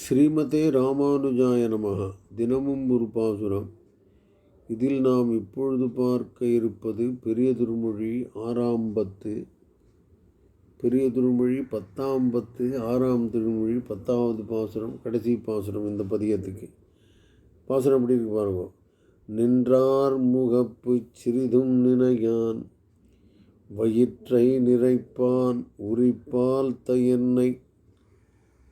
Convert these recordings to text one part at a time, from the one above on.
ஸ்ரீமதே ராமானுஜாய நமக. தினமும் ஒரு பாசுரம். இதில் நாம் இப்பொழுது பார்க்க இருப்பது பெரிய திருமொழி ஆறாம் பத்து. பெரிய திருமொழி பத்தாம் பத்து ஆறாம் திருமொழி பத்தாவது பாசுரம் கடைசி பாசுரம் இந்த பதியத்துக்கு பாசுரம் எப்படி இருக்கு பாருங்க. நின்றார் முகப்பு சிறிதும் நினையான் வயிற்றை நிறைப்பான் உரிப்பால் தயன்னை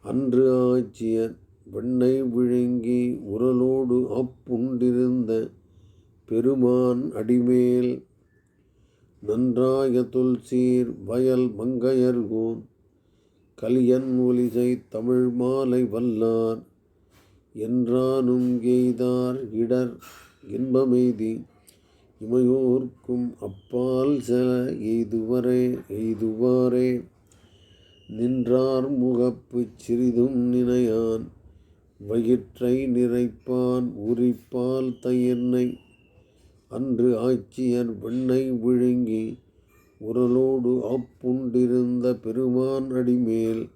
அன்று ஆட்சியர் வெண்ணை விழுங்கி உரலோடு அப்புண்டிருந்த பெருமான் அடிமேல் நன்றாய துல்சீர் வயல் மங்கையர்கோன் கலியன் ஒலிசை தமிழ் மாலை வல்லார் என்றானும் எய்தார் இடர் இன்பமெய்தி இமையோர்க்கும் அப்பால் செல எய்துவரே எய்துவாரே. நின்றார் முகப்புச் சிறிதும் நினையான். வயிற்றை நிறைப்பான் உரிப்பால் தயிர்னை அன்று ஆட்சியர் வெண்ணை விழுங்கி உரலோடு அப்புண்டிருந்த பெருமான் அடிமேல்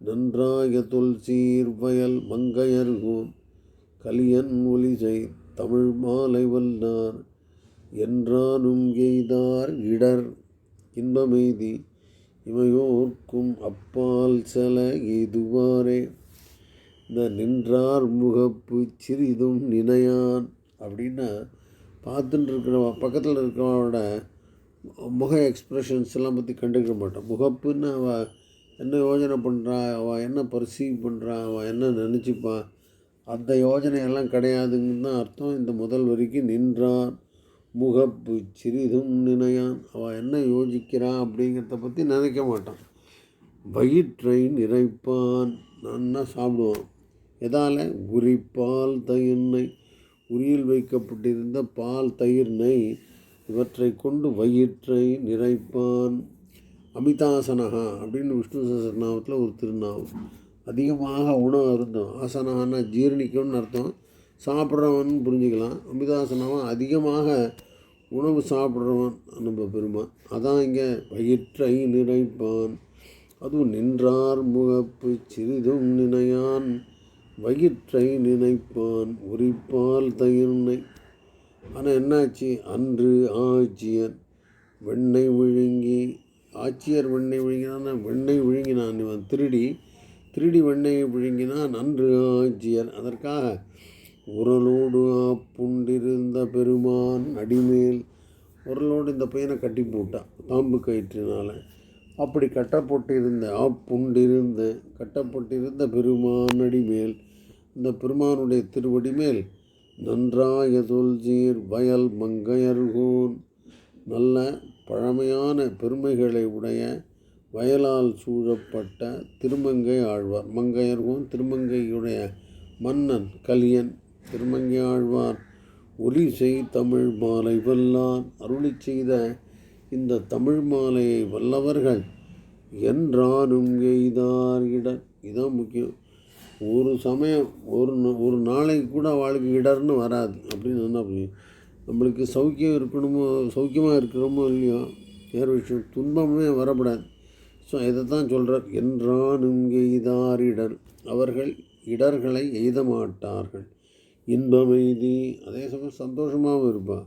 நன்றாய தொல்சீர் வயல் மங்கையர்கோம் கலியன் ஒலிசை தமிழ் மாலை வல்லார் என்றானும் எய்தார் இடர். இன்பமெய்தி இமையோர்க்கும் அப்பால் செல இதுவாரே இந்த நின்றார் முகப்பு சிறிதும் நினையான். அப்படின்னா பார்த்துட்டு இருக்கிறவன் பக்கத்தில் இருக்கிறவனோட முக எக்ஸ்ப்ரெஷன்ஸ் எல்லாம் பற்றி கண்டுக்க மாட்டான். முகப்புன்னு அவள் என்ன யோஜனை பண்ணுறா அவள் என்ன பர்சீவ் பண்ணுறா அவள் என்ன நினச்சிப்பான் அந்த யோஜனையெல்லாம் கிடையாதுங்கன்னு தான் அர்த்தம். இந்த முதல் வரைக்கும் நின்றான். முகப்பு சிறிதும் நினையான். அவள் என்ன யோசிக்கிறான் அப்படிங்கிறத பற்றி நினைக்க மாட்டான். வயிற்றை நிறைப்பான். நன்னா சாப்பிடுவான். எதால்? உரிப்பால் தயிர் நெய் உரியில் வைக்கப்பட்டிருந்த பால் தயிர் நெய் இவற்றை கொண்டு வயிற்றை நிறைப்பான். அமிதாசனகா அப்படின்னு விஷ்ணு சசநாமத்தில் ஒரு திருநாமம் அதிகமாக உணவு இருந்தோம் ஆசனகான்னா ஜீரணிக்கணும்னு அர்த்தம். சாப்பிட்றவன் புரிஞ்சுக்கலாம். அமிதாசனமாக அதிகமாக உணவு சாப்பிட்றவன் நம்ம பெருமான். அதான் இங்கே வயிற்றை நிறைப்பான். அதுவும் நின்றார் முகப்பு சிறிதும் நினையான். வயிற்றை நினைப்பான் உரிப்பால் தயிர்னை. ஆனால் என்னாச்சு? அன்று ஆட்சியர் வெண்ணெய் விழுங்கி ஆட்சியர் வெண்ணெய் விழுங்கினான் வெண்ணெய் விழுங்கினான் இவன். திருடி திருடி வெண்ணெய் விழுங்கினான் அன்று ஆட்சியர் அதற்காக உரலோடு புண்டிருந்த பெருமான் அடிமேல். உரலோடு இந்த பையனை கட்டி போட்டான் தாம்பு கயிற்றினால். அப்படி கட்டப்பட்டிருந்த ஆப்புண்டிருந்த கட்டப்பட்டிருந்த பெருமான் அடிமேல். இந்த பெருமானுடைய திருவடி மேல் நன்றாய தொல்ஜீர் வயல் மங்கையர்கோன். நல்ல பழமையான பெருமைகளை உடைய வயலால் சூழப்பட்ட திருமங்கை ஆழ்வார். மங்கையர்கோன் திருமங்கையுடைய மன்னன் கலியன். திருமங்கி ஆழ்வார் ஒலி செய் தமிழ் மாலை வல்லான் அருளி செய்த இந்த தமிழ் மாலையை வல்லவர்கள் என்றானும் எய்தார் இடர். இதான் முக்கியம். ஒரு சமயம் ஒரு ஒரு நாளைக்கு கூட அவளுக்கு இடர்னு வராது அப்படின்னு என்ன புரியும். நம்மளுக்கு சௌக்கியம் இருக்கணுமோ சௌக்கியமாக இருக்கிறோமோ இல்லையோ வேறு விஷயம். துன்பமே வரப்படாது. ஸோ இதை தான் சொல்கிறார் என்றானும் எய்தார் இடர். அவர்கள் இடர்களை எய்த மாட்டார்கள். இன்பமைதி அதே சமயம் சந்தோஷமாகவும் இருப்பாள்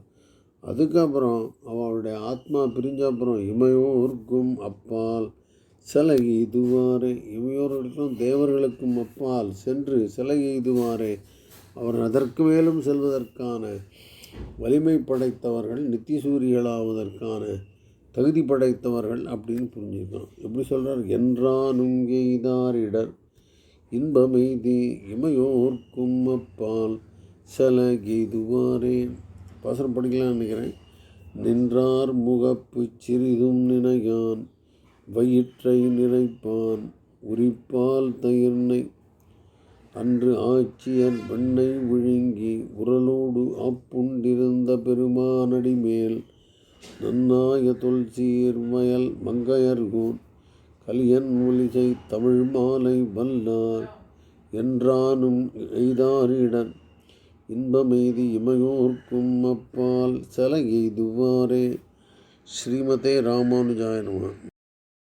அதுக்கப்புறம் அவளுடைய ஆத்மா பிரிஞ்ச அப்புறம் இமையோருக்கும் அப்பால். சிலை இதுவாறு இமையோர்களுக்கும் தேவர்களுக்கும் அப்பால் சென்று சிலை இதுவாறே அவர் அதற்கு மேலும் செல்வதற்கான வலிமை படைத்தவர்கள் நித்திசூரிகளாவதற்கான தகுதி படைத்தவர்கள் அப்படின்னு புரிஞ்சுக்கணும். எப்படி சொல்கிறார் என்றானும் எய்தார் இன்பமெய்தி இமையோர்க்கும் அப்பால் சலகிதுவாரே. பாசனம் படிக்கலாம்னு நினைக்கிறேன். நின்றார் முகப்பு சிறிதும் நினையான் வயிற்றை நிறைப்பான் உரிப்பால் தயிர்னை. அன்று ஆட்சியர் வெண்ணை விழுங்கி உரலோடு அப்புண்டிருந்த பெருமானடி மேல் நன்னாய தொல்சீர் வயல் மங்கையர்கோன் கலியன் ஒலிசை தமிழ் மாலை வல்லார் என்றானும் எய்தாரிடன். இன்பமெய்தி இமையோர்க்கும் அப்பால் செல எய்துவாரே ஸ்ரீமதே ராமானுஜாயனமா